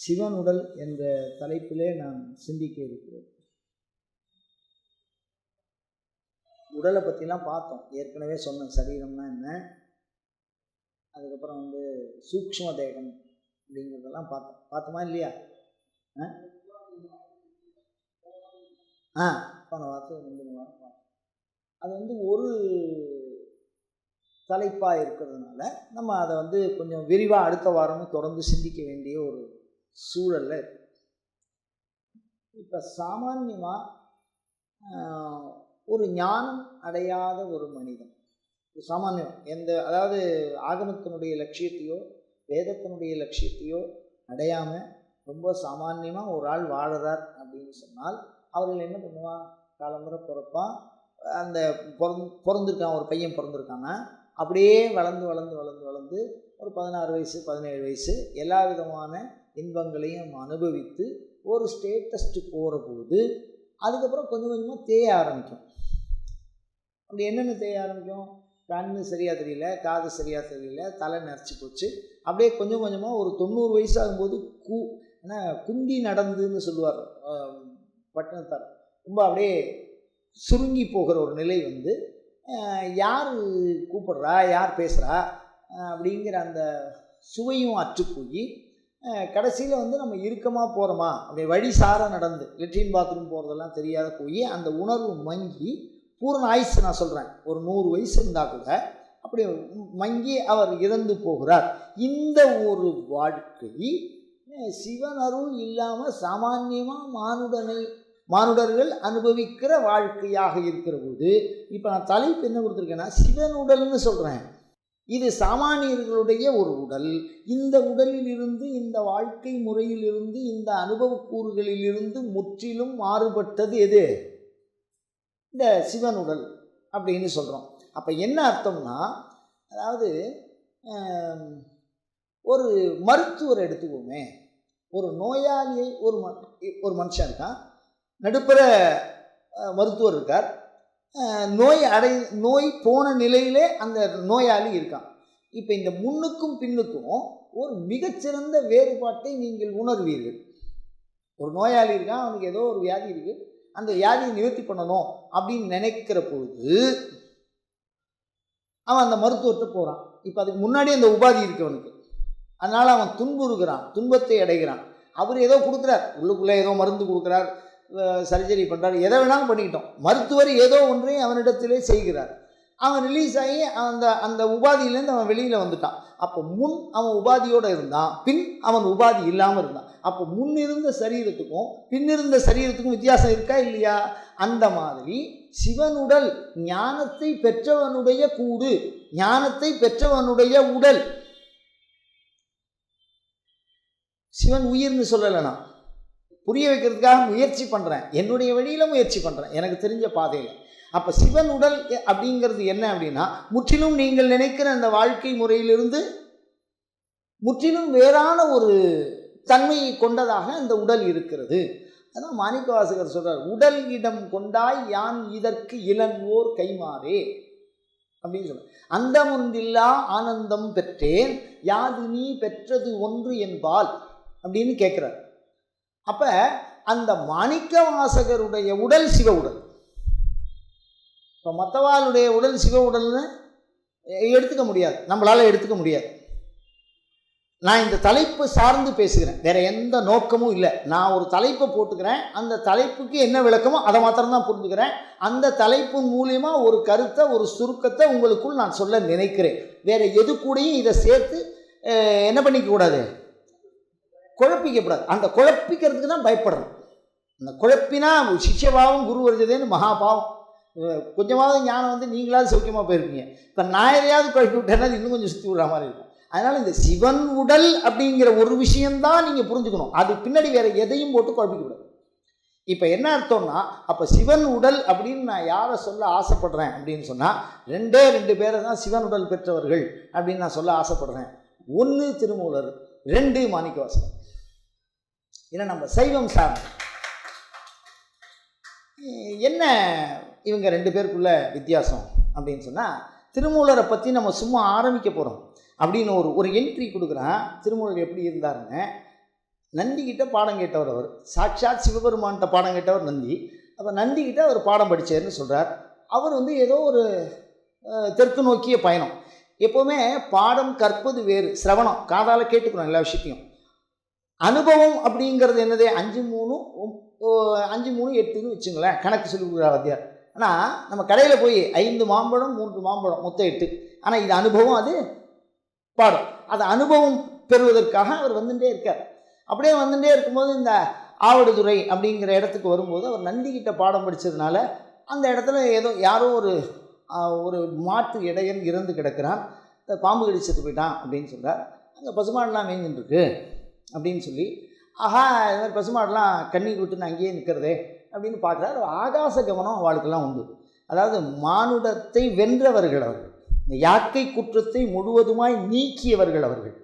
சிவன் உடல் என்ற தலைப்பிலே நான் சிந்திக்க இருக்கிறேன். உடலை பற்றிலாம் பார்த்தோம். ஏற்கனவே சொன்னேன் சரீரம்னா என்ன? அதுக்கப்புறம் வந்து சூக்ஷ்ம தேகம் அப்படிங்கிறதெல்லாம் பார்த்தோம். பார்த்தோமா இல்லையா? ஆ? ஆ போன வாரத்தில் ரெண்டு மூணு வாரம் பார்த்தோம். அது வந்து ஒரு தலைப்பாக இருக்கிறதுனால நம்ம அதை வந்து கொஞ்சம் விரிவாக அடுத்த வாரமும் தொடர்ந்து சிந்திக்க வேண்டிய ஒரு சூழலில் இருக்கு. இப்போ சாமான்யமாக ஒரு ஞானம் அடையாத ஒரு மனிதன். சாமான்யம் எந்த அதாவது ஆகமத்தினுடைய லட்சியத்தையோ வேதத்தினுடைய லட்சியத்தையோ அடையாமல் ரொம்ப சாமான்யமாக ஒரு ஆள் வாழறார் அப்படின்னு சொன்னால் அவர்கள் என்ன பண்ணுவான்? காலமுறை பிறப்பான். அந்த பிறந் பிறந்திருக்கான் ஒரு பையன் பிறந்திருக்கான்னா அப்படியே வளர்ந்து வளர்ந்து வளர்ந்து வளர்ந்து ஒரு பதினாறு வயசு பதினேழு வயசு எல்லா விதமான இன்பங்களையும் அனுபவித்து ஒரு ஸ்டேட்டஸ்ட்டு போகிற போது அதுக்கப்புறம் கொஞ்சம் கொஞ்சமாக தேய ஆரம்பிக்கும். அப்படி என்னென்ன தேய ஆரம்பிக்கும்? கண் சரியாக தெரியல காது சரியாக தெரியல தலை நரைச்சி போச்சு. அப்படியே கொஞ்சம் கொஞ்சமாக ஒரு தொண்ணூறு வயசாகும்போது கூ என்ன குந்தி நடந்துன்னு சொல்லுவார் பட்டணத்தார். ரொம்ப அப்படியே சுருங்கி போகிற ஒரு நிலை வந்து யார் கூப்பிடுறா? யார் பேசுகிறா அப்படிங்கிற அந்த சுவையும் அற்று போய் கடைசியில் வந்து நம்ம இறுக்கமாக போகிறோமா அப்படி வழி சார நடந்து லெட்ரின் பாத்ரூம் போகிறதெல்லாம் தெரியாத போய் அந்த உணர்வு மங்கி பூர்ண ஆயுசு நான் சொல்கிறேன் ஒரு நூறு வயசு இருந்தால் கூட அப்படி மங்கி அவர் இறந்து போகிறார். இந்த ஒரு வாழ்க்கை சிவனருள் இல்லாமல் சாமான்யமாக மானுடனை மானுடர்கள் அனுபவிக்கிற வாழ்க்கையாக இருக்கிற போது இப்போ நான் தலைப்பு என்ன கொடுத்துருக்கேன்னா சிவனுடல்னு சொல்கிறேன் இது சாமானியர்களுடைய ஒரு உடல். இந்த உடலில் இருந்து இந்த வாழ்க்கை முறையிலிருந்து இந்த அனுபவ கூறுகளிலிருந்து முற்றிலும் மாறுபட்டது எது? இந்த சிவன் உடல் அப்படின்னு சொல்கிறோம் அப்போ என்ன அர்த்தம்னா அதாவது ஒரு மருத்துவர் எடுத்துக்கோமே. ஒரு நோயாளியை ஒரு ம ஒரு மனுஷன் இருக்கான். நடுப்புற மருத்துவர் இருக்கார். நோய் அடை நோய் போன நிலையிலே அந்த நோயாளி இருக்கான். இப்போ இந்த முன்னுக்கும் பின்னுக்கும் ஒரு மிகச்சிறந்த வேறுபாட்டை நீங்கள் உணர்வீர்கள். ஒரு நோயாளி இருக்கான் அவனுக்கு ஏதோ ஒரு வியாதி இருக்குது அந்த வியாதியை நிவர்த்தி பண்ணணும் அப்படின்னு நினைக்கிற பொழுது அவன் அந்த மருத்துவர்கிட்ட போகிறான் இப்போ அதுக்கு முன்னாடி அந்த உபாதி இருக்கு அவனுக்கு. அதனால் அவன் துன்புறுகிறான் துன்பத்தை அடைகிறான். அவர் ஏதோ கொடுக்குறார். உள்ளுக்குள்ளே ஏதோ மருந்து கொடுக்குறார். சர்ஜரி பண்ணுறாரு எதை வேணாலும் பண்ணிக்கிட்டோம். மருத்துவர் ஏதோ ஒன்றை அவனிடத்திலே செய்கிறார். அவன் ரிலீஸ் ஆகி அந்த அந்த உபாதியிலேருந்து அவன் வெளியில் வந்துட்டான். அப்போ முன் அவன் உபாதியோடு இருந்தான். பின் அவன் உபாதி இல்லாமல் இருந்தான். அப்போ முன் இருந்த சரீரத்துக்கும் பின் இருந்த சரீரத்துக்கும் வித்தியாசம் இருக்கா இல்லையா? அந்த மாதிரி சிவனுடல் ஞானத்தை பெற்றவனுடைய கூடு ஞானத்தை பெற்றவனுடைய உடல். சிவன் உயிர்னு சொல்லலை நான் புரிய வைக்கிறதுக்காக முயற்சி பண்ணுறேன் என்னுடைய வழியில் முயற்சி பண்ணுறேன் எனக்கு தெரிஞ்ச பாதையில். அப்போ சிவன் உடல் அப்படிங்கிறது என்ன அப்படின்னா முற்றிலும் நீங்கள் நினைக்கிற அந்த வாழ்க்கை முறையிலிருந்து முற்றிலும் வேறான ஒரு தன்மையை கொண்டதாக அந்த உடல் இருக்கிறது. அதான் மாணிக்க வாசகர் சொல்கிறார் உடல் இடம் கொண்டாய் யான் இதற்கு இளங்கோர் கைமாறே அப்படின்னு சொல்ல அந்த முந்தில்லா ஆனந்தம் பெற்றேன் யாது நீ பெற்றது ஒன்று என்பால் அப்படின்னு கேட்குறார் அப்போ அந்த மாணிக்க வாசகருடைய உடல் சிவ உடல். இப்போ மற்றவாளுடைய உடல் சிவ உடல்னு எடுத்துக்க முடியாது. நம்மளால் எடுத்துக்க முடியாது. நான் இந்த தலைப்பு சார்ந்து பேசுகிறேன். வேறு எந்த நோக்கமும் இல்லை. நான் ஒரு தலைப்பை போட்டுக்கிறேன். அந்த தலைப்புக்கு என்ன விளக்கமோ அதை மாத்திரம்தான் புரிஞ்சுக்கிறேன். அந்த தலைப்பு மூலியமாக ஒரு கருத்தை ஒரு சுருக்கத்தை உங்களுக்குள் நான் சொல்ல நினைக்கிறேன். வேறு எது கூடயும் இதை சேர்த்து என்ன பண்ணிக்கக்கூடாது குழப்பிக்கக்கூடாது குழப்பிக்கப்படாது. அந்த குழப்பிக்கிறதுக்கு தான் பயப்படணும். அந்த குழப்பினா சிஷ்யபாவம் குரு வருஜதேன்னு மகாபாவம் கொஞ்சமாவது ஞானம் வந்து நீங்களாவது சௌக்கியமாக போயிருப்பீங்க. இப்போ நான் எதையாவது குழப்பி விட்டேன்னா இன்னும் கொஞ்சம் சுற்றி விடுற மாதிரி இருக்கும். அதனால் இந்த சிவன் உடல் அப்படிங்கிற ஒரு விஷயந்தான் நீங்கள் புரிஞ்சுக்கணும். அது பின்னாடி வேறு எதையும் போட்டு குழப்பிக்கூடாது இப்போ என்ன அர்த்தம்னா அப்போ சிவன் உடல் அப்படின்னு நான் யாரை சொல்ல ஆசைப்படுறேன் அப்படின்னு சொன்னால் ரெண்டே ரெண்டு பேரை தான் சிவன் உடல் பெற்றவர்கள் அப்படின்னு நான் சொல்ல ஆசைப்படுறேன். ஒன்று திருமூலர் ரெண்டு மாணிக்கவாசகர். ஏன்னா நம்ம சைவம் சார்ந்த. என்ன இவங்க ரெண்டு பேருக்குள்ள வித்தியாசம் அப்படின்னு சொன்னால் திருமூலரை பற்றி நம்ம சும்மா ஆரம்பிக்க போகிறோம் அப்படின்னு ஒரு ஒரு என்ட்ரி கொடுக்குறான். திருமூலர் எப்படி இருந்தாருன்னு நந்திக்கிட்ட பாடம் கேட்டவர் அவர். சாட்சாத் சிவபெருமான்கிட்ட பாடம் கேட்டவர் நந்தி. அப்போ நந்திக்கிட்ட அவர் பாடம் படித்தார்னு சொல்கிறார் அவர் வந்து ஏதோ ஒரு தெற்கு நோக்கிய பயணம். எப்போவுமே பாடம் கற்பது வேறு சிரவணம். காதால் கேட்டுக்கணும் எல்லா விஷயத்தையும். அனுபவம் அப்படிங்கிறது என்னது? அஞ்சு மூணு அஞ்சு மூணு எட்டுன்னு வச்சுங்களேன். கணக்கு சொல்லி கொடுக்குற வாத்தியார் ஆனால் நம்ம கடையில் போய் ஐந்து மாம்பழம் மூன்று மாம்பழம் மொத்தம் எட்டு. ஆனால் இது அனுபவம் அது பாடம் அது அனுபவம் பெறுவதற்காக அவர் வந்துட்டே இருக்கார். அப்படியே வந்துட்டே இருக்கும்போது இந்த ஆவடுதுறை அப்படிங்கிற இடத்துக்கு வரும்போது அவர் நந்திக்கிட்ட பாடம் படித்ததுனால அந்த இடத்துல ஏதோ யாரோ ஒரு ஒரு மாட்டு இடையன் இறந்து கிடக்கிறான். இந்த பாம்பு கடிச்சிட்டு போயிட்டான் அப்படின்னு சொல்கிறார் அங்கே பசுமாடெலாம் மேய்ஞ்சின்னு இருக்கு. அப்படின்னு சொல்லி ஆஹா இது மாதிரி பசுமாடெலாம் கண்ணீர் விட்டு நான் அங்கேயே நிற்கிறதே அப்படின்னு பார்க்குறாரு. ஆகாச கவனம் அவளுக்கெல்லாம் உண்டு. அதாவது மானுடத்தை வென்றவர்கள் அவர்கள். இந்த யாக்கை குற்றத்தை முழுவதுமாய் நீக்கியவர்கள் அவர்கள்.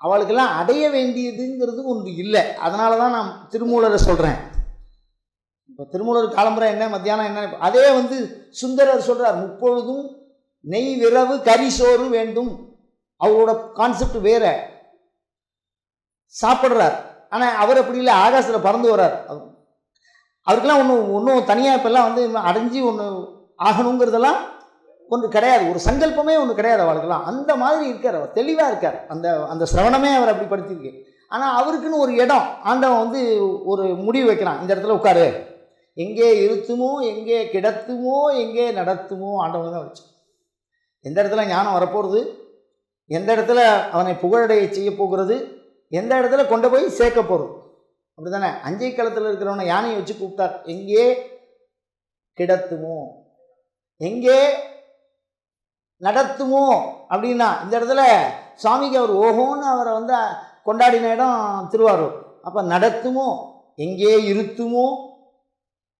அவளுக்கெல்லாம் அடைய வேண்டியதுங்கிறது ஒன்று இல்லை. அதனால தான் நான் திருமூலரை சொல்கிறேன் இப்போ திருமூலர் காலம்புரை என்ன மத்தியானம் என்ன? அதே வந்து சுந்தரர் சொல்கிறார் முப்பொழுதும் நெய் விரவு கறி சோறு வேண்டும். அவரோட கான்செப்ட் வேறு. சாப்பிட்றார். ஆனால் அவர் அப்படி இல்லை. ஆகாசத்தில் பறந்து வர்றார். அவர்- அவருக்கெல்லாம் ஒன்றும் ஒன்றும் தனியாக இப்போல்லாம் வந்து இன்னும் அடைஞ்சு ஒன்று ஆகணுங்கிறதெல்லாம் ஒன்று கிடையாது. ஒரு சங்கல்பமே ஒன்று கிடையாது அவளுக்கெல்லாம். அந்த மாதிரி இருக்கார் அவர். தெளிவாக இருக்கார். அந்த அந்த சிரவணமே அவர் அப்படி படுத்திருக்கு. ஆனால் அவருக்குன்னு ஒரு இடம் ஆண்டவன் வந்து ஒரு முடிவு வைக்கிறான். இந்த இடத்துல உட்காரு. எங்கே இருத்துமோ எங்கே கிடத்துமோ எங்கே நடத்துமோ ஆண்டவன் தான் வச்சு. எந்த இடத்துல ஞானம் வரப்போகிறது எந்த இடத்துல அவனை புகழடைய செய்ய போகிறது? எந்த இடத்துல கொண்டு போய் சேர்க்க போகிறோம் அப்படி தானே அஞ்சை களத்தில் இருக்கிறவனை யானையை வச்சு கூப்பிட்டார். எங்கே கிடத்துமோ? எங்கே நடத்துமோ? அப்படின்னா இந்த இடத்துல சுவாமிக்கு அவர் ஓஹோன்னு அவரை வந்து கொண்டாடின இடம் திருவாரூர். அப்போ நடத்துமோ? எங்கே இருத்துமோ?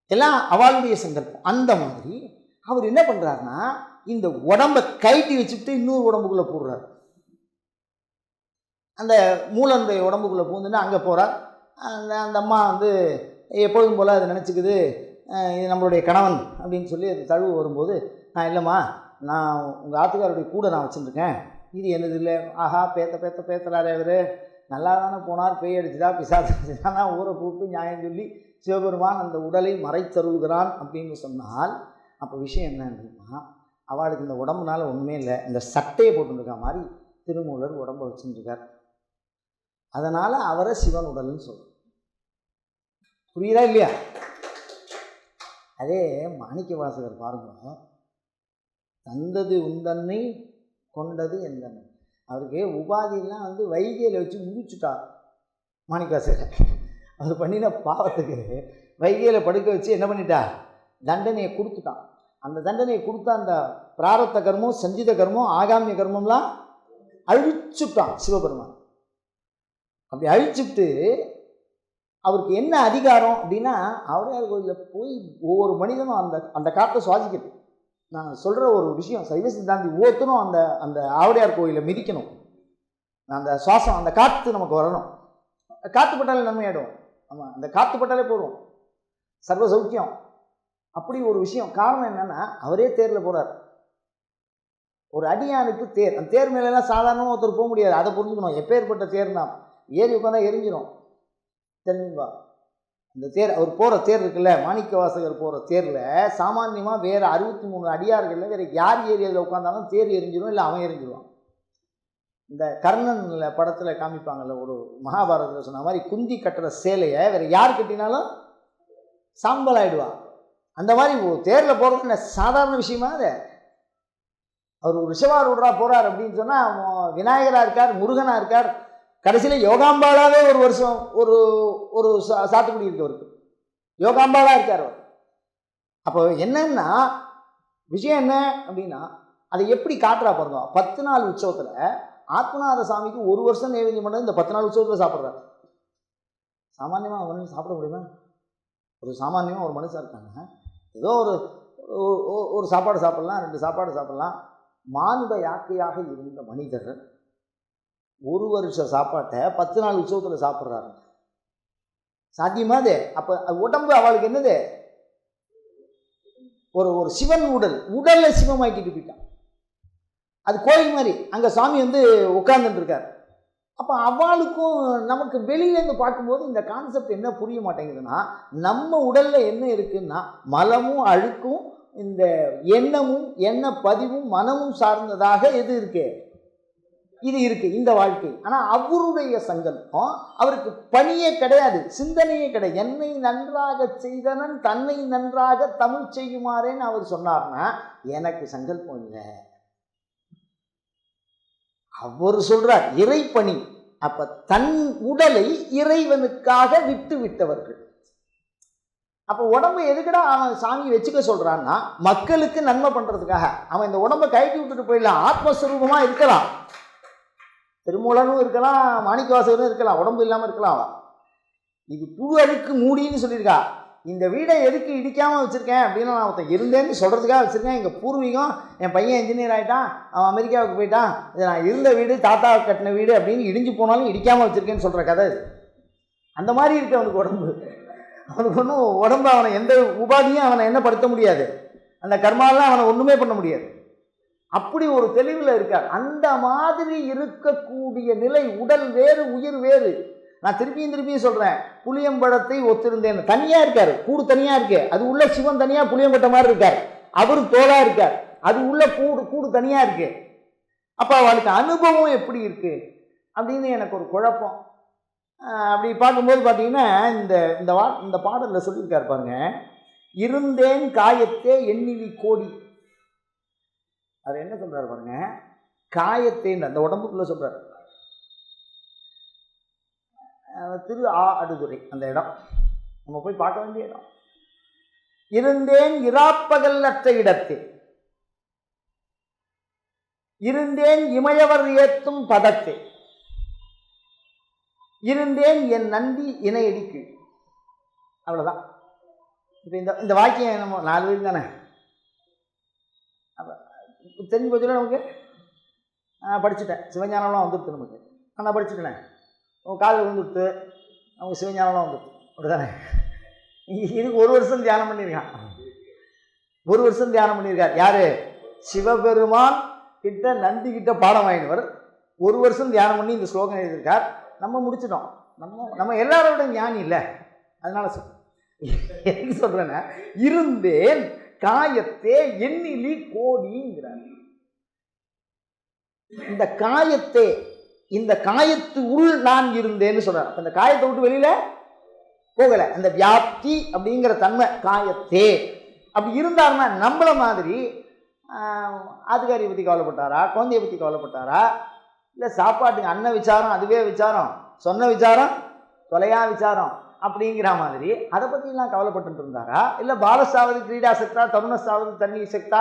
எல்லாம் அவளுடைய சந்தர்ப்பம். அந்த மாதிரி அவர் என்ன பண்ணுறாருன்னா இந்த உடம்பை கைட்டி வச்சுக்கிட்டு இன்னொரு உடம்புக்குள்ளே போடுறாரு. அந்த மூலனுடைய உடம்புக்குள்ளே பூந்துன்னு அங்கே போகிறார் அந்த அந்த அம்மா வந்து எப்பொழுதும் போல் அதை நினச்சிக்குது இது நம்மளுடைய கணவன் அப்படின்னு சொல்லி அது தழுவு வரும்போது நான் இல்லைம்மா நான் உங்கள் ஆத்துக்காருடைய கூட நான் வச்சுருக்கேன் இது என்னது இல்லை? ஆஹா பேத்த பேத்த பேத்துறாரு அவர். நல்லா தானே போனார் பேய் அடிச்சுதா பிசாசுனா ஊரை கூப்பிட்டு நியாயம் சொல்லி சிவபெருமான் அந்த உடலை மறைத்தருள்கிறான் அப்படின்னு சொன்னால் அப்போ விஷயம் என்னன்னா அவளுக்கு இந்த உடம்புனால ஒன்றுமே இல்லை. இந்த சட்டையை போட்டுருக்க மாதிரி திருமூலர் உடம்பை வச்சுருக்கார் அதனால் அவரை சிவன் உடல்னு சொல்கிறோம் புரியுதா இல்லையா? அதே மாணிக்க வாசகர் பாருங்க. தந்தது உந்தன்னை கொண்டது எந்தன்னை. அவருக்கு உபாதியெல்லாம் வந்து வைகையில் வச்சு முடிச்சுட்டார் மாணிக்காசகர் அவர் பண்ணின பாவத்துக்கு வைகையில் படுக்க வச்சு என்ன பண்ணிட்டார்? தண்டனையை கொடுத்துட்டான். அந்த தண்டனையை கொடுத்த அந்த பிராரத்த கர்மம் சஞ்சித கர்மம் ஆகாமிய கர்மம்லாம் அழிச்சுட்டான் சிவபெருமான். அப்படி அழிச்சுட்டு அவருக்கு என்ன அதிகாரம் அப்படின்னா ஆவுடையார் கோயிலில் போய் ஒவ்வொரு மனிதனும் அந்த அந்த காற்றை சுவாசிக்கிறது நான் சொல்கிற ஒரு விஷயம் சைவ சித்தாந்தி ஒவ்வொருத்தரும் அந்த அந்த ஆவடையார் கோயிலை மிதிக்கணும். அந்த சுவாசம் அந்த காற்று நமக்கு வரணும். காற்று பட்டாலே நன்மையாயிடும் ஆமாம் அந்த காற்று பட்டாலே போதும். சர்வ சௌக்கியம். அப்படி ஒரு விஷயம். காரணம் என்னென்னா அவரே தேரில் போகிறார் ஒரு அடியானுக்கு தேர். அந்த தேர் மேலெல்லாம் சாதாரணமாக ஒருத்தர் போக முடியாது. அதை புரிஞ்சுக்கணும். எப்பேற்பட்ட தேர்னா ஏறி உட்காந்தா எரிஞ்சிடும் தெரிஞ்சுங்களா இந்த தேர் அவர் போகிற தேர் இருக்குல்ல மாணிக்க வாசகர் போகிற தேரில் சாமானியமாக வேறு அறுபத்தி மூணு அடியார்களில் வேறு யார் ஏரியாவில் உட்காந்தாலும் தேர் எரிஞ்சிடும் இல்லை அவன் எரிஞ்சிடுவான் இந்த கர்ணனில் படத்தில் காமிப்பாங்கல்ல ஒரு மகாபாரதத்தில் சொன்ன மாதிரி குந்தி கட்டுற சேலையை வேறு யார் கட்டினாலும் சாம்பல் ஆகிடுவான் அந்த மாதிரி தேரில் போகிறது என்ன சாதாரண விஷயமா அது? அவர் ஒரு ரிஷவாரூடரா போகிறார் அப்படின்னு சொன்னால் விநாயகராக இருக்கார் முருகனாக இருக்கார் கடைசியில் யோகாம்பாலாவே ஒரு வருஷம் ஒரு ஒரு சா சாத்துக்குடி இருக்கு அவருக்கு. யோகாம்பாலாக இருக்கார் அவர். அப்போ என்னன்னா விஷயம் என்ன அப்படின்னா அதை எப்படி காட்டுறா பாருங்க. பத்து நாள் உற்சவத்தில் ஆத்மநாத சாமிக்கு ஒரு வருஷம் நைவேத்தியம் பண்ணது இந்த பத்து நாள் உற்சவத்தில் சாப்பிட்றாரு சாமானியமாக மனுஷன் சாப்பிட முடியுமா? ஒரு சாமானியமாக ஒரு மனுஷன் இருக்காங்க. ஏதோ ஒரு ஒரு- ஒரு- ஒரு சாப்பாடு சாப்பிட்லாம் ரெண்டு சாப்பாடு சாப்பிட்லாம். மானுட யாக்கையாக இருந்த மனிதர் ஒரு வருஷ சாப்பாட்டை பத்து நாள் உற்சவத்தில் சாப்பிட்றாரு சாத்தியமா அது? அப்போ உடம்பு அவளுக்கு என்னது? ஒரு ஒரு சிவன் உடல். உடலை சிவமாக்கிட்டு போயிட்டான். அது கோயில் மாதிரி. அங்கே சாமி வந்து உட்கார்ந்துட்டு இருக்கார். அப்போ அவளுக்கும் நமக்கு வெளியிலேருந்து பார்க்கும்போது இந்த கான்செப்ட் என்ன புரிய மாட்டேங்குதுன்னா நம்ம உடலில் என்ன இருக்குன்னா மலமும் அழுக்கும் இந்த எண்ணமும் எண்ண பதிவும் மனமும் சார்ந்ததாக எது இருக்குது இது இருக்கு இந்த வாழ்க்கை. ஆனால் அவருடைய சங்கல்பம் அவருக்கு பணியே கிடையாது சிந்தனையே கிடையாது. என்னை நன்றாக செய்தனன் தன்னை நன்றாக தமிழ் செய்யுமாறேன்னு அவர் சொன்னார்னா எனக்கு சங்கல்பம் இல்லை. அவர் சொல்றார் இறைப்பணி. அப்ப தன் உடலை இறைவனுக்காக விட்டு விட்டவர்கள். அப்போ உடம்பு எதுக்கடா அவன் சாமி வச்சுக்க சொல்றான்னா மக்களுக்கு நன்மை பண்றதுக்காக. அவன் இந்த உடம்பை கழட்டி விட்டுட்டு போயிடலாம் ஆத்மஸ்வரூபமா இருக்கலாம். திருமூலனும் இருக்கலாம் மாணிக்கவாசகரும் இருக்கலாம் உடம்பு இல்லாமல் இருக்கலாம். அவள் இது புழு அழுக்கு மூடின்னு சொல்லியிருக்கா. இந்த வீடை எதுக்கு இடிக்காமல் வச்சுருக்கேன் அப்படின்னு நான் ஒருத்தன் இருந்தேன்னு சொல்கிறதுக்காக வச்சுருக்கேன். எங்கள் பூர்வீகம் என் பையன் இன்ஜினியர் ஆகிட்டான் அவன் அமெரிக்காவுக்கு போயிட்டான். இது நான் இருந்த வீடு தாத்தா கட்டின வீடு அப்படின்னு இடிஞ்சு போனாலும் இடிக்காமல் வச்சுருக்கேன்னு சொல்கிற கதை இது அந்த மாதிரி இருக்கு அவனுக்கு உடம்பு. அவனுக்கு ஒன்றும் உடம்பு அவனை எந்த உபாதியும் அவனை என்ன படுத்த முடியாது. அந்த கர்மாலாம் அவனை ஒன்றுமே பண்ண முடியாது. அப்படி ஒரு தெளிவில் இருக்கார். அந்த மாதிரி இருக்கக்கூடிய நிலை உடல் வேறு உயிர் வேறு. நான் திருப்பியும் திருப்பியும் சொல்கிறேன் புளியம்பழத்தை ஒத்திருந்தேன் தனியாக இருக்கார் கூடு தனியாக இருக்கு. அது உள்ள சிவன் தனியாக புளியம்பட்ட மாதிரி இருக்கார். அவர் தோலாக இருக்கார். அது உள்ள கூடு கூடு தனியாக இருக்கு. அப்போ அவளுக்கு அனுபவம் எப்படி இருக்கு? அப்படின்னு எனக்கு ஒரு குழப்பம். அப்படி பார்க்கும்போது பார்த்தீங்கன்னா இந்த இந்த வா இந்த பாடலில் சொல்லியிருக்காரு பாருங்க. இருந்தேன் காயத்தே எண்ணிலி கோடி. அவர் என்ன சொல்கிறார் பாருங்க? காயத்தேன் அந்த உடம்புக்குள்ளே சொல்கிறார் திரு ஆ அடுதுறை அந்த இடம். நம்ம போய் பார்க்க வேண்டிய இடம். இருந்தேன் இராப்பகல் அற்ற இருந்தேன் இமயவர் ஏத்தும் பதத்தை இருந்தேன் என் நந்தி இணையடிக்கு. அவ்வளோதான் இப்போ இந்த இந்த வாக்கியம் நம்ம நாலு பேர் தானே தெரிஞ்சு போச்சுல நமக்கு? நான் படிச்சுட்டேன். சிவஞானம்லாம் வந்துடுது நமக்கு. நான் படிச்சுட்டேன். உங்கள் காலில் விழுந்துடுத்து அவங்க சிவஞானம்லாம் வந்துடுது அப்படிதானே இதுக்கு ஒரு வருஷம் தியானம் பண்ணியிருக்கான். ஒரு வருஷம் தியானம் பண்ணியிருக்கார். யார்? சிவபெருமான் கிட்ட நந்தி கிட்ட பாடம் வாங்கினவர். ஒரு வருஷம் தியானம் பண்ணி இந்த ஸ்லோகம் எழுதியிருக்கார். நம்ம முடிச்சிட்டோம். நம்ம நம்ம எல்லாரோட ஞானி இல்லை. அதனால சொல். எதுக்கு சொல்கிறேன்னா இருந்தேன். காயத்தே எண்ணிலி கோடிங்கிறார். இந்த காயத்தே இந்த காயத்து உள் நான் இருந்தேன்னு சொல்றார். அந்த காயத்தை விட்டு வெளியில போகல. அந்த வியாப்தி அப்படிங்கிற தன்மை காயத்தே. அப்படி இருந்தாருன்னா நம்மள மாதிரி ஆஹ், பற்றி கவலைப்பட்டாரா? குழந்தைய பற்றி கவலைப்பட்டாரா? இல்லை சாப்பாட்டுக்கு அன்ன விசாரம் அதுவே விசாரம் சொன்ன விசாரம் தொலையா விசாரம் அப்படிங்கிற மாதிரி அதை பற்றிலாம் கவலைப்பட்டு இருந்தாரா? இல்லை பாலசாவது கிரீடா சக்தா தருணசாவது தண்ணி சக்தா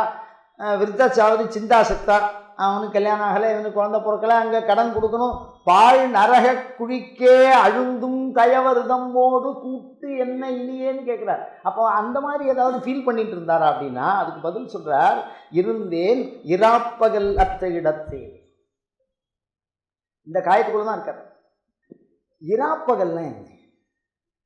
விருத்தாச்சாவது சிந்தா சக்தா அவனுக்கு கல்யாணம் ஆகலை இவனுக்கு குழந்த பிறக்கல அங்கே கடன் கொடுக்கணும் பால் நரக குழிக்கே அழுந்தும் கயவருதம்போடு கூட்டு என்ன இனியேன்னு கேட்குறார் அப்போ அந்த மாதிரி ஏதாவது ஃபீல் பண்ணிட்டு இருந்தாரா அப்படின்னா அதுக்கு பதில் சொல்கிறார் இருந்தேன் இராப்பகல் அத்த இடத்தே. இந்த காயத்துக்குள்ள தான் இருக்கார். இராப்பகல்னா என்ன?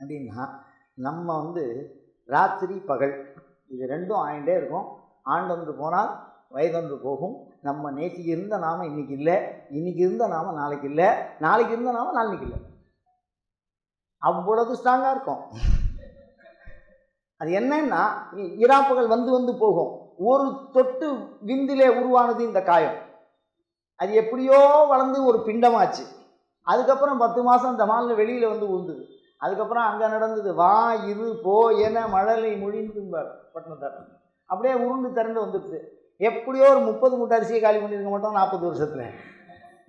அப்படின்னா நம்ம வந்து ராத்திரி பகல் இது ரெண்டும் ஆயிண்டே இருக்கும். ஆண்டொன்று போனால் வயதொன்று போகும். நம்ம நேற்றுக்கு இருந்த நாம இன்னைக்கு இல்லை. இன்னைக்கு இருந்த நாம நாளைக்கு இல்லை. நாளைக்கு இருந்த நாம நாளைக்கு இல்லை. அவ்வளவு ஸ்ட்ராங்காக இருக்கும். அது என்னன்னா இ- இராப்பகல் வந்து வந்து போகும். ஒரு தொட்டு விந்திலே உருவானது இந்த காயம். அது எப்படியோ வளர்ந்து ஒரு பிண்டமாச்சு. அதுக்கப்புறம் பத்து மாதம் இந்த மாலில் வெளியில் வந்து உழுந்தது. அதுக்கப்புறம் அங்கே நடந்தது வா இரு போ என மழலை மொழிந்தும்பார் பட்டினத்தார் அப்படியே உருண்டு திரண்டு வந்துடுது எப்படியோ ஒரு முப்பது மூட்டை அரிசியை காலி பண்ணியிருக்க மாட்டோம் நாற்பது வருஷத்தில்.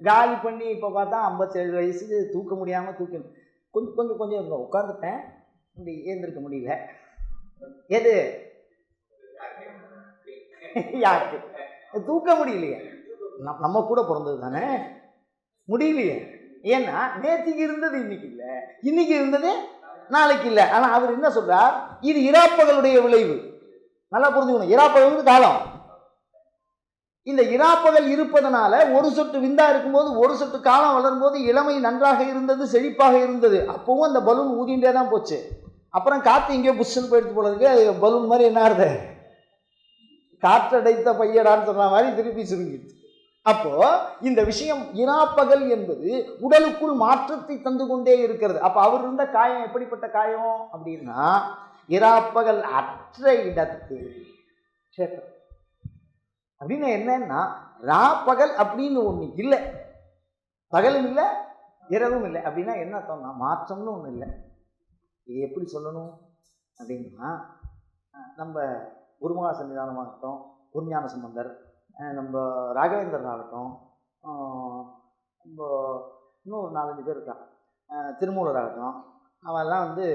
காலி பண்ணி இப்போ பார்த்தா ஐம்பத்தேழு வயசுக்கு தூக்க முடியாமல் தூக்கணும் கொஞ்சம் கொஞ்சம் கொஞ்சம் உட்காந்துட்டேன் இப்படி ஏந்திருக்க முடியல. எது? யாருக்கு? தூக்க முடியலையே. நம்ம கூட பிறந்தது தானே முடியலையே. ஏன்னா நேற்றுக்கு இருந்தது இன்னைக்கு இல்லை. இன்னைக்கு இருந்தது நாளைக்கு இல்லை. ஆனால் அவர் என்ன சொல்றார்? இது இராப்பகலுடைய விளைவு. நல்லா புரிஞ்சுக்கணும். இராப்பகல் காலம். இந்த இராப்பகல் இருப்பதனால ஒரு சொட்டு விந்தா இருக்கும்போது ஒரு சொட்டு காலம் வளரும்போது இளமை நன்றாக இருந்தது செழிப்பாக இருந்தது. அப்பவும் அந்த பலூன் ஊதிண்டே தான் போச்சு. அப்புறம் காற்று எங்கேயோ புஷ்ஷுன்னு போயிடுத்து போல இருக்கு அது பலூன் மாதிரி என்ன ஆகுது காற்றடைத்த பையடான்னு சொன்ன மாதிரி திருப்பி சுருங்கிடுச்சு. அப்போ இந்த விஷயம் இராப்பகல் என்பது உடலுக்குள் மாற்றத்தை தந்து கொண்டே இருக்கிறது. அப்போ அவர் இருந்த காயம் எப்படிப்பட்ட காயம் அப்படின்னா இராப்பகல் அற்ற இடத்து. கஷேத்திரம் அப்படின்னு என்னன்னா ராப்பகல் அப்படின்னு ஒன்று இல்லை. பகலும் இல்லை இரவும் இல்லை. அப்படின்னா என்ன அர்த்தம்னா மாற்றம்னு ஒன்றும் இல்லை. இது எப்படி சொல்லணும் அப்படின்னா நம்ம குருமகா சன்னிதானமாகட்டும் குருஞான சம்பந்தர் நம்ம ராகவேந்திரன் ஆகட்டும் நம்ம இன்னும் ஒரு நாலஞ்சு பேர் இருக்கான் திருமூலர் ஆகட்டும் அவெல்லாம் வந்து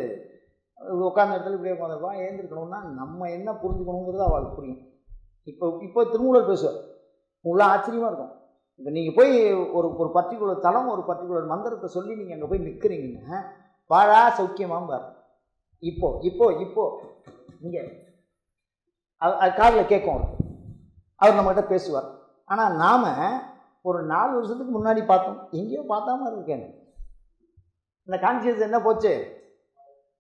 உட்காந்த இடத்துல இப்படியே உட்காந்துருப்பான் ஏந்திருக்கணும்னா நம்ம என்ன புரிஞ்சுக்கணுங்கிறது அவளுக்கு புரியும். இப்போ இப்போ திருமூலர் பேசுவார். உள்ள ஆச்சரியமாக இருக்கும். இப்போ நீங்கள் போய் ஒரு ஒரு பர்டிகுலர் தலம் ஒரு பர்டிகுலர் மந்திரத்தை சொல்லி நீங்கள் அங்கே போய் நிற்கிறீங்கன்னா வாழா சௌக்கியமாம்பார். இப்போ இப்போ இப்போ இங்கே. அது காதில் கேட்கும் அவருக்கு. அவர் நம்மகிட்ட பேசுவார். ஆனால் நாம் ஒரு நாலு வருஷத்துக்கு முன்னாடி பார்த்தோம். எங்கேயோ பார்த்தாம இருக்கேன். இந்த கான்சியஸ் என்ன போச்சு?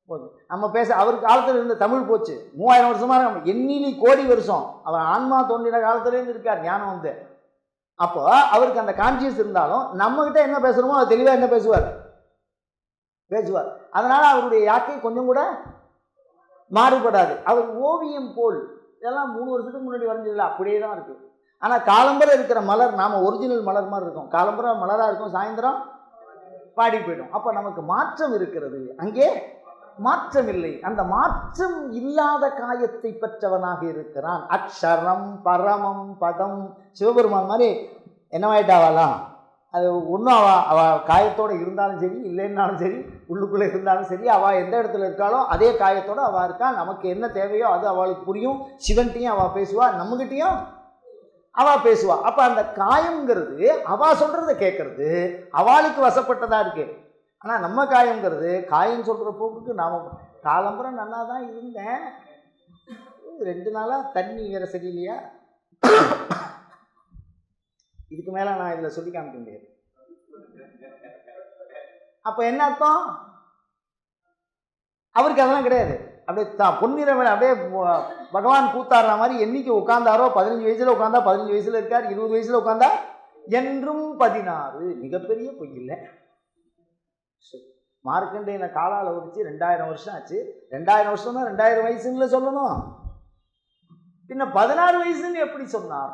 போச்சு. நம்ம பேச அவர் காலத்தில் இருந்த தமிழ் போச்சு. மூவாயிரம் வருஷமா நம்ம எண்ணிலி கோடி வருஷம் அவர் ஆன்மா தோன்றின காலத்துலேருந்து இருக்கார் ஞானம் வந்து. அப்போ அவருக்கு அந்த கான்சியஸ் இருந்தாலும் நம்மகிட்ட என்ன பேசுகிறோமோ அவர் தெளிவாக என்ன பேசுவார்? பேசுவார். அதனால் அவருடைய யாக்கை கொஞ்சம் கூட மாறுபடாது. அவர் ஓவியம் போல் இதெல்லாம் மூணு வருஷத்துக்கு முன்னாடி வரைஞ்சதில்ல அப்படியே தான் இருக்குது ஆனால் காலம்பரம் இருக்கிற மலர் நாம் ஒரிஜினல் மலர் மாதிரி இருக்கும். காலம்பரம் மலராக இருக்கும் சாயந்தரம் பாடி போயிடும். அப்போ நமக்கு மாற்றம் இருக்கிறது. அங்கே மாற்றம் இல்லை. அந்த மாற்றம் இல்லாத காயத்தை பெற்றவனாக இருக்கிறான். அக்ஷரம் பரமம் பதம் சிவபெருமான் மாதிரி என்னவாயிட்டாவாலாம் அது ஒன்றும் அவள் அவள் காயத்தோடு இருந்தாலும் சரி இல்லைன்னாலும் சரி உள்ளுக்குள்ளே இருந்தாலும் சரி அவள் எந்த இடத்துல இருக்காளோ அதே காயத்தோடு அவள் இருக்கா நமக்கு என்ன தேவையோ அது அவளுக்கு புரியும். சிவன்கிட்டையும் அவள் பேசுவாள் நம்மகிட்டயும் அவள் பேசுவாள் அப்போ அந்த காயங்கிறது அவள் சொல்கிறத கேட்குறது அவளுக்கு வசப்பட்டதாக இருக்குது ஆனால் நம்ம காயங்கிறது காயம் சொல்கிற போக்குக்கு நாம் காலம்பரம் நல்லா தான் இருந்தேன். ரெண்டு நாளாக தண்ணி வேறு சரியில்லையா? இதுக்கு மேலே நான் இதில் சொல்லி காமிக்க முடியாது. அப்போ என்ன அர்த்தம்? அவருக்கு அதெல்லாம் கிடையாது. அப்படியே தான் பொன்னிறவன் அப்படியே பகவான் கூத்தாடுற மாதிரி என்னைக்கு உட்காந்தாரோ பதினஞ்சு வயசுல உட்காந்தா பதினஞ்சு வயசுல இருக்கார் இருபது வயசுல உட்காந்தா என்றும் பதினாறு. மிகப்பெரிய பொய் இல்லை மார்க்கண்டேயனை காலால் உரிச்சு ரெண்டாயிரம் வருஷம் ஆச்சு. ரெண்டாயிரம் வருஷம் தான் ரெண்டாயிரம் வயசுன்னு சொல்லணும். பின்ன பதினாறு வயசுன்னு எப்படி சொன்னார்?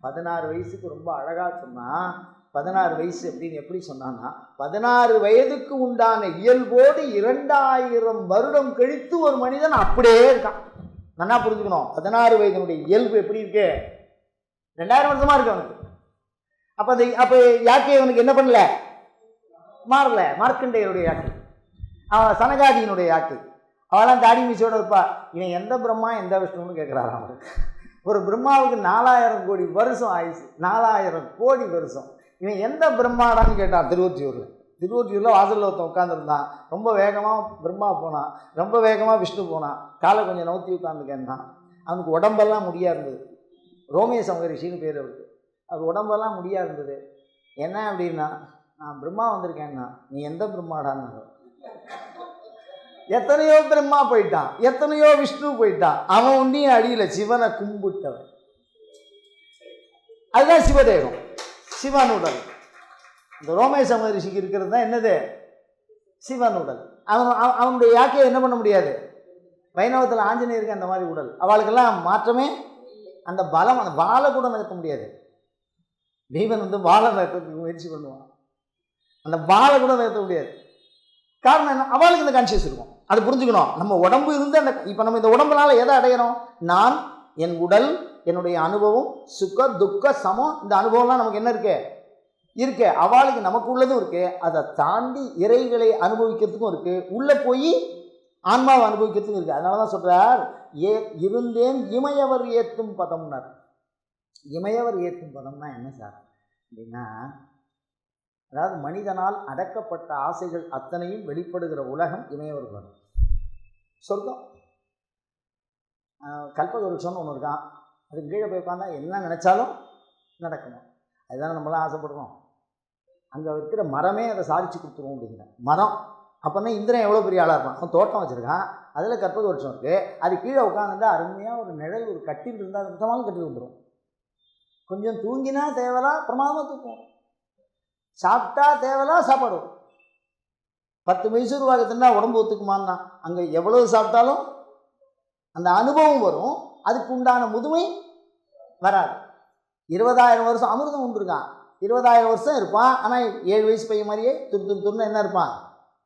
பதினாறு வயசுக்கு ரொம்ப அழகாக சொன்னால் பதினாறு வயசு அப்படின்னு எப்படி சொன்னான்னா பதினாறு வயதுக்கு உண்டான இயல்போடு இரண்டாயிரம் வருடம் கழித்து ஒரு மனிதன் அப்படியே இருக்கான். நல்லா புரிஞ்சுக்கணும். பதினாறு வயதினுடைய இயல்பு எப்படி இருக்கு? ரெண்டாயிரம் வருஷமாக இருக்கு அவனுக்கு. அப்போ அந்த அப்போ யாக்கை அவனுக்கு என்ன பண்ணல? மாறல. மார்க்கண்டையருடைய யாக்கை. அவன் சனகாதியினுடைய யாக்கை. அவெல்லாம் தாடி மீசோட இருப்பா. இவன் எந்த பிரம்மா எந்த விஷ்ணுன்னு கேட்குறாரு அவனுக்கு ஒரு பிரம்மாவுக்கு நாலாயிரம் கோடி வருஷம் ஆயிடுச்சு. நாலாயிரம் கோடி வருஷம். இவன் எந்த பிரம்மாடான்னு கேட்டான் திருவொற்றியூரில். திருவொற்றியூரில் வாசலில் ஒருத்தன் உட்காந்துருந்தான் ரொம்ப வேகமாக பிரம்மா போனான். ரொம்ப வேகமாக விஷ்ணு போனான். காலை கொஞ்சம் நவுத்தி உட்காந்துக்கேன்னான் அவனுக்கு உடம்பெல்லாம் முடியா இருந்தது. ரோமிய சமகரிஷின்னு பேர் அவருக்கு. அது உடம்பெல்லாம் முடியா இருந்தது. என்ன அப்படின்னா நான் பிரம்மா வந்திருக்கேன்னா நீ எந்த பிரம்மாடான்னு எத்தனையோ பிரம்மா போயிட்டான். எத்தனையோ விஷ்ணு போயிட்டான். அவன் ஒன்றையும் அடியில சிவனை கும்பிட்டவன். அதுதான் சிவதேகம் சிவன் உடல். இந்த ரோமேச மகரிஷிக்கு இருக்கிறது தான் என்னது? சிவன் உடல். அவன் அவன் அவனுடைய யாக்கையை என்ன பண்ண முடியாது? வைணவத்தில் ஆஞ்சநேயருக்கு அந்த மாதிரி உடல். அவளுக்கெல்லாம் மாற்றமே அந்த பலம் அந்த வாழை கூட நிறுத்த முடியாது. பீமன் வந்து வாழை நிறுத்தத்துக்கு முயற்சி பண்ணுவான். அந்த வாழை கூட நிறுத்த முடியாது. காரணம் என்ன? அவளுக்கு இந்த கான்சியஸ் இருக்கும். அது புரிஞ்சுக்கணும். நம்ம உடம்பு இருந்து அந்த இப்போ நம்ம இந்த உடம்புனால எதை அடையிறோம் நான் என் உடல் என்னுடைய அனுபவம் சுக துக்க சமம் இந்த அனுபவம்லாம் நமக்கு என்ன இருக்கு? இருக்கு. அவளுக்கு நமக்கு உள்ளதும் இருக்கு. அதை தாண்டி இறைகளை அனுபவிக்கிறதுக்கும் இருக்கு. உள்ளே போய் ஆன்மாவை அனுபவிக்கிறதுக்கும் இருக்கு. அதனால தான் சொல்றார் ஏ இருந்தேன் இமையவர் ஏத்தும் பதம்னார். இமையவர் ஏத்தும் பதம்னா என்ன சார்? அப்படின்னா அதாவது மனிதனால் அடக்கப்பட்ட ஆசைகள் அத்தனையும் வெளிப்படுகிற உலகம் இமையவர் பதம் சொர்க்கம். ஆஹ் கல்பவருஷம்னு ஒன்று இருக்கான். அதுக்கு கீழே போய் உட்காந்தா என்ன நினச்சாலும் நடக்கணும் அதுதானே நம்மளாம் ஆசைப்படுறோம். அங்கே இருக்கிற மரமே அதை சாதிச்சு கொடுத்துருவோம் அப்படிங்கிற. மரம். அப்போனா இந்திரன் எவ்வளோ பெரிய ஆளாக இருப்பான்? அவன் தோட்டம் வச்சுருக்கான். அதில் கற்பக வருஷம் இருக்குது அது கீழே உட்காந்துட்டு அருமையாக ஒரு நிழல் ஒரு கட்டில் இருந்தால் அது கட்டி கட்டில் வந்துடும் கொஞ்சம் தூங்கினா தேவலாக பிரமாதமாக தூக்கும் சாப்பிட்டா தேவலாம் சாப்பாடு. பத்து மைசூர் வாக்கு தின்னா உடம்பு ஒத்துக்குமான்னா அங்கே எவ்வளவு சாப்பிட்டாலும் அந்த அனுபவம் வரும். அதுக்கு உண்டான முதுமை வராது. இருபதாயிரம் வருஷம் அமிர்தம் உண்டுருக்கான் இருபதாயிரம் வருஷம் இருப்பான். ஆனால் ஏழு வயசு பையன் மாதிரியே துரு துரு துருன்னு என்ன இருப்பான்?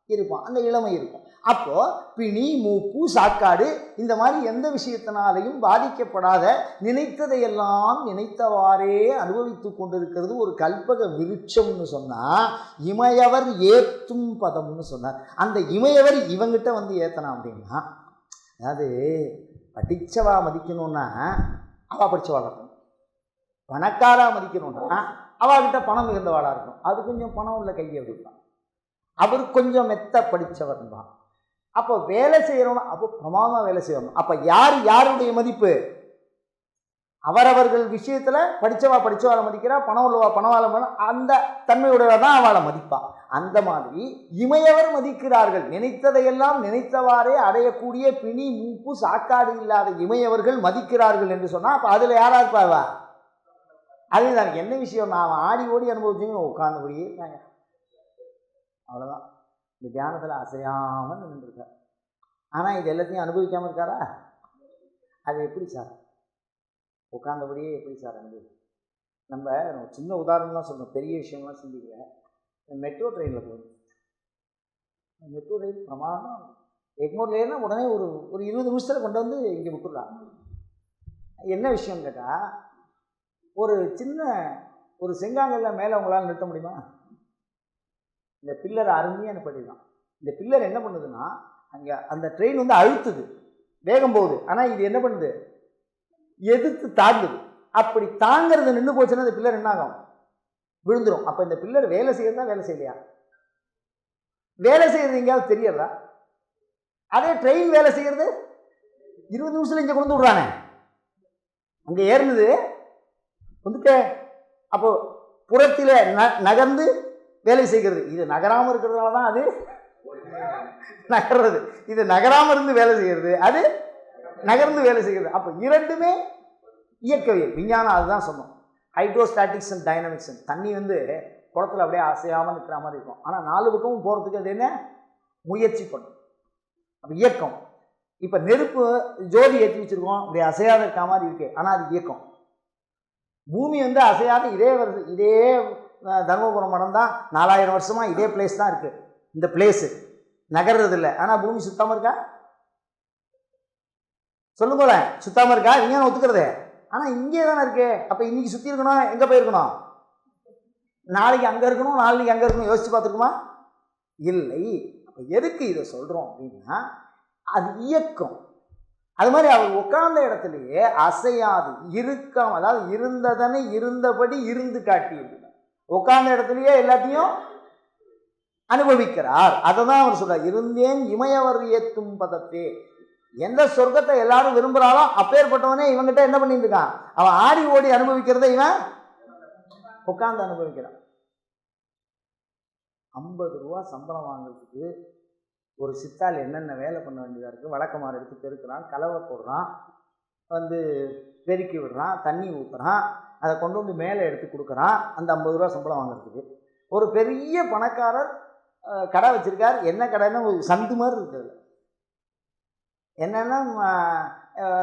இருப்பான். அந்த இளமை இருக்கும். அப்போது பிணி மூப்பு சாக்காடு இந்த மாதிரி எந்த விஷயத்தினாலையும் பாதிக்கப்படாத நினைத்ததையெல்லாம் நினைத்தவாறே அனுபவித்து கொண்டிருக்கிறது ஒரு கல்பக விருட்சம்னு சொன்னால் இமையவர் ஏத்தும் பதம்னு சொன்னார். அந்த இமையவர் இவங்கிட்ட வந்து ஏற்றனா அப்படின்னா அதாவது படித்தவா மதிக்கணும்னா அவ படிச்சவாளா இருக்கும் பணக்காரா மதிக்கணும்னா அவகிட்ட பணம் மிகுந்தவாளாக இருக்கும் அது கொஞ்சம் பணம் உள்ள கையை அப்படிப்பான் அவர் கொஞ்சம் மெத்த படித்தவர் தான். அப்போ வேலை செய்யறோம்னா அப்போ பிரமாதமாக வேலை செய்யணும் அப்போ யார் யாருடைய மதிப்பு? அவரவர்கள் விஷயத்தில் படித்தவா படித்தவாளை மதிக்கிறா பணம் உள்ளவா பணவாளை பணம் அந்த தன்மையுடையவா தான் அவளை மதிப்பான் அந்த மாதிரி இமையவர் மதிக்கிறார்கள். நினைத்ததையெல்லாம் நினைத்தவாறே அடையக்கூடிய பிணி மூப்பு சாக்காடு இல்லாத இமையவர்கள் மதிக்கிறார்கள் என்று சொன்னால் அப்போ அதில் யாரா இருப்பாவா அதுதான் என்ன விஷயம் நான் ஆடி ஓடி அனுபவிச்சுங்க உட்கார்ந்தபடியே இருக்காங்க. அவ்வளோதான் இந்த தியானத்தில் அசையாமல் நின்றுருக்கார். ஆனால் இது எல்லாத்தையும் அனுபவிக்காமல் இருக்காரா? அது எப்படி சார்? உட்கார்ந்தபடியே எப்படி சார் அனுபவி நம்ம சின்ன உதாரணம்லாம் சொல்லணும். பெரிய விஷயம்லாம் சிந்திக்கல. மெட்ரோ ட்ரெயினில் போகணும் மெட்ரோ ரயில் பிரமாதம் எக்மோர்லேன்னா உடனே ஒரு ஒரு இருபது நிமிஷத்தில் கொண்டு வந்து இங்கே விட்டுடலாம் என்ன விஷயம் கேட்டால் ஒரு சின்ன ஒரு செங்காங்கல்ல மேலே உங்களால் நிறுத்த முடியுமா? இந்த பில்லர் அருமையான பண்ணிடலாம் இந்த பில்லர் என்ன பண்ணுதுன்னா அங்கே அந்த ட்ரெயின் வந்து அழுத்துது. வேகம் போகுது. ஆனால் இது என்ன பண்ணுது? எதிர்த்து தாங்குது. அப்படி தாங்கிறது நின்று போச்சுன்னா இந்த பில்லர் என்ன ஆகும்? விழுந்துடும் அப்போ இந்த பில்லர் வேலை செய்யறதா வேலை செய்யலையா? வேலை செய்யறது எங்கேயாவது தெரியறதா அதே ட்ரெயின் வேலை செய்யறது இருபது நிமிஷத்தில் இங்கே கொண்டு விடுறானே அங்கே ஏறினது வந்துட்டு. அப்போ புறத்தில் ந நகர்ந்து வேலை செய்கிறது. இது நகராமல் இருக்கிறதுனால தான் அது நகர்றது. இது நகராமல் இருந்து வேலை செய்கிறது. அது நகர்ந்து வேலை செய்கிறது. அப்போ இரண்டுமே இயக்கவியல். விஞ்ஞானம் அதுதான் சொன்னோம். ஹைட்ரோஸ்டாட்டிக்ஸ் அண்ட் டைனமிக்ஸ் தண்ணி வந்து குளத்துல அப்படியே அசையாமல் நிற்கிற மாதிரி இருக்கும். ஆனால் நாலு பக்கமும் போகிறதுக்கு அது என்ன? முயற்சி பண்ணும். அப்போ இயக்கம். இப்போ நெருப்பு ஜோதி ஏற்றி வச்சுருக்கோம். இப்படி அசையாத இருக்க மாதிரி இருக்கு. ஆனால் அது இயக்கம். பூமி வந்து அசையாத இதே வருது இதே தர்மபுரம் மடம் தான் நாலாயிரம் வருஷமாக இதே பிளேஸ் தான் இருக்குது இந்த பிளேஸு நகர்றது இல்லை ஆனால் பூமி சுத்தமாக இருக்கா? சொல்லுங்களேன் சுத்தமாக இருக்கா? விஞ்ஞானம் ஒத்துக்கிறது. ஆனால் இங்கே தானே இருக்கு. அப்போ இன்னைக்கு சுற்றி இருக்கணும் எங்கே போயிருக்கணும்? நாளைக்கு அங்கே இருக்கணும் நாளைக்கு அங்கே இருக்கணும் யோசிச்சு பார்த்துருக்குமா? இல்லை. அப்போ எதுக்கு இதை சொல்கிறோம் அப்படின்னா அது இயக்கம். அது மாதிரி அவர் உட்கார்ந்த இடத்துலயே அசையாது இருக்காம. அதாவது இருந்ததனை இருந்தபடி இருந்து காட்டியது. உட்கார்ந்த இடத்துலயே எல்லாத்தையும் அனுபவிக்கிறார். அதை தான் அவர் சொல்றார் இருந்தேன் இமயவர் ஏத்தும் பதத்தே. எந்த சொர்க்கத்தை எல்லாரும் விரும்புகிறாளோ அப்பேற்பட்டவனே இவங்கிட்ட என்ன பண்ணிட்டு இருக்கான்? அவன் ஆடி ஓடி அனுபவிக்கிறத இவன் உட்கார்ந்து அனுபவிக்கிறான். ஐம்பது ரூபா சம்பளம் வாங்குறதுக்கு ஒரு சித்தால் என்னென்ன வேலை பண்ண வேண்டியதாக இருக்குது வழக்கமாக எடுத்து பெருக்கிறான் கலவை போடுறான் வந்து பெருக்கி விடுறான் தண்ணி ஊற்றுறான் அதை கொண்டு வந்து மேலே எடுத்து கொடுக்குறான் அந்த ஐம்பது ரூபா சம்பளம் வாங்குறதுக்கு. ஒரு பெரிய பணக்காரர் கடை வச்சுருக்கார். என்ன கடைன்னா ஒரு சந்து மாதிரி இருக்குது. என்னென்னா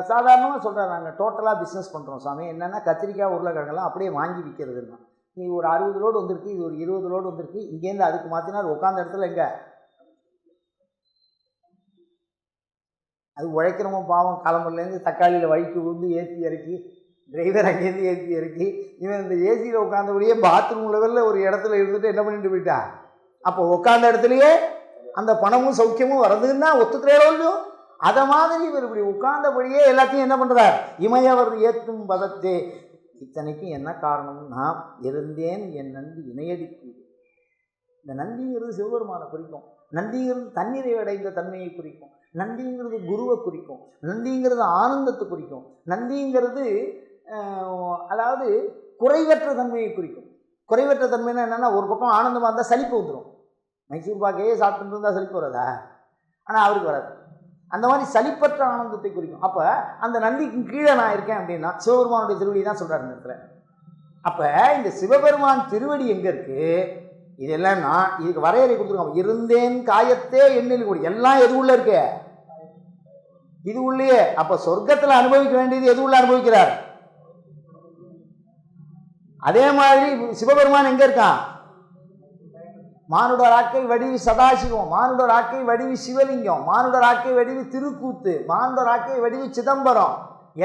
சாதாரணமாக சொல்கிறார் நாங்கள் டோட்டலாக பிஸ்னஸ் பண்ணுறோம் சாமி. என்னென்னா கத்திரிக்காய் உருளைக்கிழங்கெல்லாம் அப்படியே வாங்கி விற்கிறதுன்னா நீ ஒரு அறுபது லோடு வந்திருக்கு இது ஒரு இருபது லோடு வந்திருக்கு. இங்கேருந்து அதுக்கு மாற்றினார் உட்காந்த இடத்துல எங்கே? அது உழைக்கிறவங்க பாவம். கிளம்புலேருந்து தக்காளியில் வழிக்கு விழுந்து ஏற்றி இறக்கி டிரைவர் அங்கேருந்து ஏற்றி இறக்கி இவன் இந்த ஏசியில் உட்காந்தபடியே பாத்ரூம் லெவலில் ஒரு இடத்துல இருந்துட்டு என்ன பண்ணிட்டு போயிட்டா? அப்போ உட்காந்த இடத்துலையே அந்த பணமும் சௌக்கியமும் வர்றதுன்னா ஒத்துக்கிறேரோ இல்லையோ அதை மாதிரி இவர் இப்படி உட்கார்ந்தபடியே எல்லாத்தையும் என்ன பண்ணுறார் இமையவர் ஏற்றும் பதத்தே. இத்தனைக்கும் என்ன காரணம்னா இருந்தேன் என் நந்தி இணையடிக்கு. இந்த நந்திங்கிறது சிவபெருமானை குறிக்கும். நந்திங்கிறது தண்ணீரை அடைந்த தன்மையை குறிக்கும். நந்திங்கிறது குருவை குறிக்கும். நந்திங்கிறது ஆனந்தத்தை குறிக்கும். நந்திங்கிறது அதாவது குறைவற்ற தன்மையை குறிக்கும். குறைவற்ற தன்மைன்னா என்னென்னா ஒரு பக்கம் ஆனந்தமாக இருந்தால் சலிப்பு வந்துடும் மைசூர் பாக்கையே சாப்பிட்டு இருந்தால் சலிப்பு வராதா? ஆனால் அவருக்கு வராது. அந்த மாதிரி சலிப்பற்ற ஆனந்தத்தை குறிக்கும். அப்போ அந்த நந்திக்கு கீழே நான் இருக்கேன் அப்படின்னா சிவபெருமானுடைய திருவடி தான் சொல்கிறார் இந்த இடத்துல. அப்போ இந்த சிவபெருமான் திருவடி எங்கே இருக்குது இதெல்லாம் நான் இதுக்கு வரையறை கொடுத்துருக்கோம். இருந்தேன் காயத்தே எண்ணில் கூடி. எல்லாம் எது உள்ள இருக்கு? இது உள்ளே அப்போ சொர்க்கத்தில் அனுபவிக்க வேண்டியது எது உள்ள அனுபவிக்கிறார்? அதே மாதிரி சிவபெருமான் எங்கே இருக்கான் மானுட ராக்கை வடிவி சதாசிவம் மானுட ராக்கை வடிவி சிவலிங்கம் மானுட ராக்கை வடிவி திருக்கூத்து மானுட ராக்கை வடிவி சிதம்பரம்.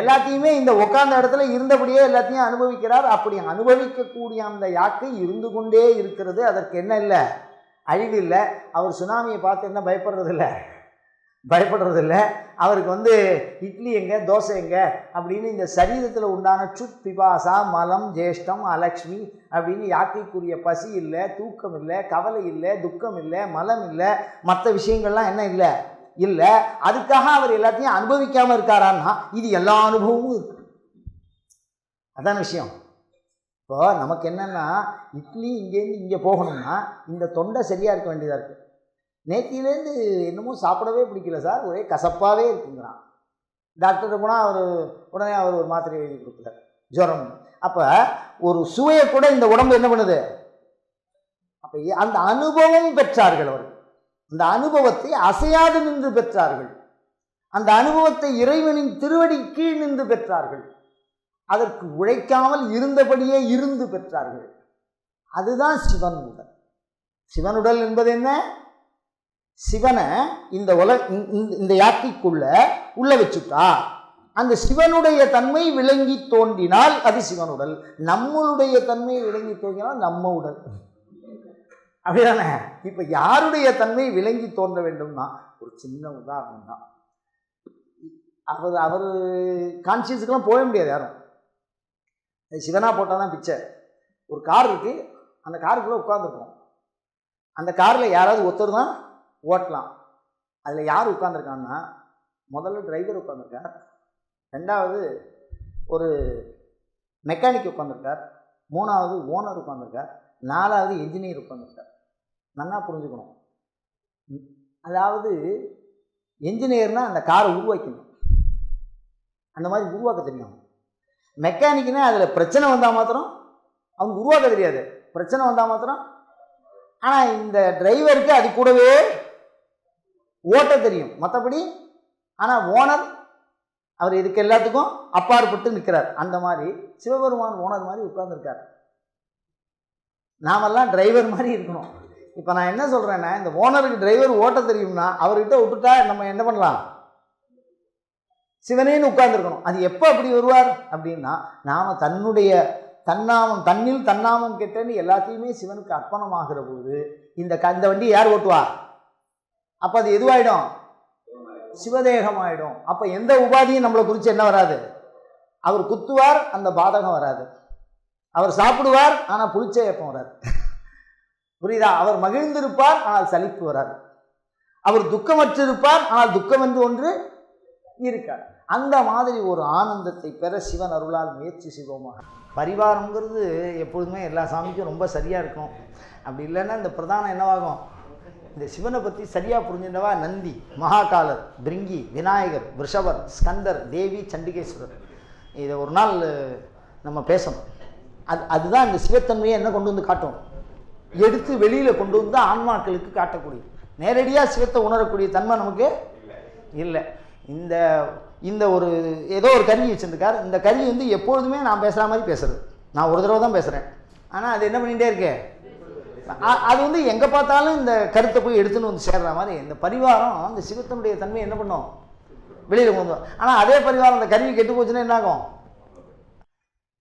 எல்லாத்தையுமே இந்த உட்கார்ந்த இடத்துல இருந்தபடியே எல்லாத்தையும் அனுபவிக்கிறார். அப்படி அனுபவிக்கக்கூடிய அந்த யாக்கை இருந்து கொண்டே இருக்கிறது. அதற்கு என்ன இல்லை? அழிவு இல்லை. அவர் சுனாமியை பார்த்து என்ன பயப்படுறது இல்லை பயப்படுறதில்ல. அவருக்கு வந்து இட்லி எங்கே? தோசை எங்கே? அப்படின்னு இந்த சரீரத்தில் உண்டான சுத் பிபாசா மலம் ஜேஷ்டம் அலக்ஷ்மி அப்படின்னு யாக்கைக்குரிய பசி இல்லை தூக்கம் இல்லை கவலை இல்லை துக்கம் இல்லை மலம் இல்லை மற்ற விஷயங்கள்லாம் என்ன இல்லை? இல்லை. அதுக்காக அவர் எல்லாத்தையும் அனுபவிக்காமல் இருக்காரான்னா இது எல்லா அனுபவமும் இருக்கு. அதான் விஷயம். இப்போ நமக்கு என்னென்னா இட்லி இங்கேருந்து இங்கே போகணும்னா இந்த தொண்டை சரியாக இருக்க வேண்டியதாக இருக்குது நேத்தியிலேருந்து என்னமோ சாப்பிடவே பிடிக்கல சார். ஒரே கசப்பாகவே இருக்குங்கிறான். டாக்டர்கிட்ட போனால் அவர் உடனே அவர் ஒரு மாத்திரை எழுதி கொடுக்குறார் ஜுரம். அப்போ ஒரு சுவையை கூட இந்த உடம்பு என்ன பண்ணுது? அப்போ அந்த அனுபவம் பெற்றார்கள் அவர்கள். அந்த அனுபவத்தை அசையாது நின்று பெற்றார்கள். அந்த அனுபவத்தை இறைவனின் திருவடி கீழ் நின்று பெற்றார்கள். அதற்கு உழைக்காமல் இருந்தபடியே இருந்து பெற்றார்கள். அதுதான் சிவன் உடல். சிவனுடல் என்பது என்ன? சிவனை இந்த உல இந்த- இந்த- இந்த உள்ள வச்சுட்டா. அந்த சிவனுடைய தன்மை விளங்கி தோன்றினால் அது சிவனுடல் நம்மளுடைய தன்மை விளங்கி தோன்றினால் நம்ம உடல். அப்படிதானே? இப்ப யாருடைய தன்மை விளங்கி தோன்ற வேண்டும்னா ஒரு சின்ன உதாரணம் தான். அவர் அவர் கான்சியஸுக்கெல்லாம் போக முடியாது யாரும். அது சிவனா போட்டால் தான் பிக்சர் ஒரு கார் இருக்கு. அந்த காருக்குள்ளே உட்காந்துருக்கோம் அந்த காரில் யாராவது ஒருத்தர் தான் ஓட்டலாம். அதில் யார் உட்காந்துருக்காங்கன்னா முதல்ல டிரைவர் உட்காந்துருக்கார் ரெண்டாவது ஒரு மெக்கானிக் உட்காந்துருக்கார் மூணாவது ஓனர் உட்காந்துருக்கார் நாலாவது என்ஜினியர் உட்காந்துருக்கார் நல்லா புரிஞ்சுக்கணும். அதாவது என்ஜினியர்னால் அந்த காரை உருவாக்கணும். அந்த மாதிரி உருவாக்க தெரியும். மெக்கானிக்னால் அதில் பிரச்சனை வந்தால் மாத்திரம் அவங்க உருவாக்க தெரியாது. பிரச்சனை வந்தால் மாத்திரம் ஆனால் இந்த டிரைவருக்கு அது கூடவே ஓட்ட தெரியும். மற்றபடி ஆனால் ஓனர் அவர் இதுக்கு எல்லாத்துக்கும் அப்பாற்பட்டு நிற்கிறார் அந்த மாதிரி சிவபெருமான் ஓனர் மாதிரி உட்கார்ந்துருக்கார். நாமெல்லாம் டிரைவர் மாதிரி இருக்கணும். இப்போ நான் என்ன சொல்கிறேன்னா இந்த ஓனருக்கு டிரைவர் ஓட்ட தெரியும்னா அவர்கிட்ட விட்டுட்டா நம்ம என்ன பண்ணலாம்? சிவனேன்னு உட்கார்ந்துருக்கணும். அது எப்போ அப்படி வருவார்? அப்படின்னா நாம் தன்னுடைய தன்னாமம் தன்னில் தன்னாமம் கெட்டன்னு எல்லாத்தையுமே சிவனுக்கு அர்ப்பணமாகிற போது இந்த க இந்த வண்டி யார் ஓட்டுவா? அப்போ அது எதுவாயிடும்? சிவதேகம் ஆயிடும் அப்போ எந்த உபாதியும் நம்மளை குறித்து என்ன வராது? அவர் குத்துவார் அந்த பாதகம் வராது. அவர் சாப்பிடுவார் ஆனால் புளிச்ச ஏப்பம் வராது. புரியுதா? அவர் மகிழ்ந்திருப்பார் ஆனால் சலிப்பு வராது. அவர் துக்கமற்றிருப்பார் ஆனால் துக்கம் என்று ஒன்று இருக்கார் அந்த மாதிரி ஒரு ஆனந்தத்தை பெற சிவன் அருளால் முயற்சி செய்வோமாக. பரிவாரங்கிறது எப்பொழுதுமே எல்லா சாமிக்கும் ரொம்ப சரியாக இருக்கும். அப்படி இல்லைன்னா இந்த பிரதானம் என்னவாகும்? இந்த சிவனை பற்றி சரியாக புரிஞ்சுட்டவா நந்தி மகாகாலர் பிரிங்கி விநாயகர் ரிஷபர் ஸ்கந்தர் தேவி சண்டிகேஸ்வரர். இதை ஒரு நாள் நம்ம பேசணும். அது அதுதான் இந்த சிவத்தன்மையை என்ன கொண்டு வந்து காட்டும்? எடுத்து வெளியில் கொண்டு வந்து ஆன்மாக்களுக்கு காட்டக்கூடிய நேரடியாக சிவத்தை உணரக்கூடிய தன்மை நமக்கு இல்லை. இந்த இந்த ஒரு ஏதோ ஒரு கருவி வச்சுருக்கார். இந்த கருவி வந்து எப்பொழுதுமே நான் பேசுகிற மாதிரி பேசுறது. நான் ஒரு தடவை தான் பேசுகிறேன் ஆனால் அது என்ன பண்ணிகிட்டே இருக்கேன் அது வந்து எங்கே பார்த்தாலும் இந்த கருத்தை போய் எடுத்துன்னு வந்து சேர்ற மாதிரி இந்த பரிவாரம் அந்த சிவத்தனுடைய தன்மையை என்ன பண்ணும்? வெளியில் கொண்டு வரும். ஆனால் அதே பரிவாரம் அந்த கருவி கெட்டு போச்சுன்னா என்ன ஆகும்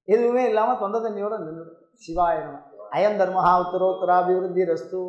எதுவுமே இல்லாமல் தொண்டை தண்ணியோட நின்று சிவாய நம. அயம் தர்மஹா உத்தரோத்தராபிவிருத்தி ரஸ்து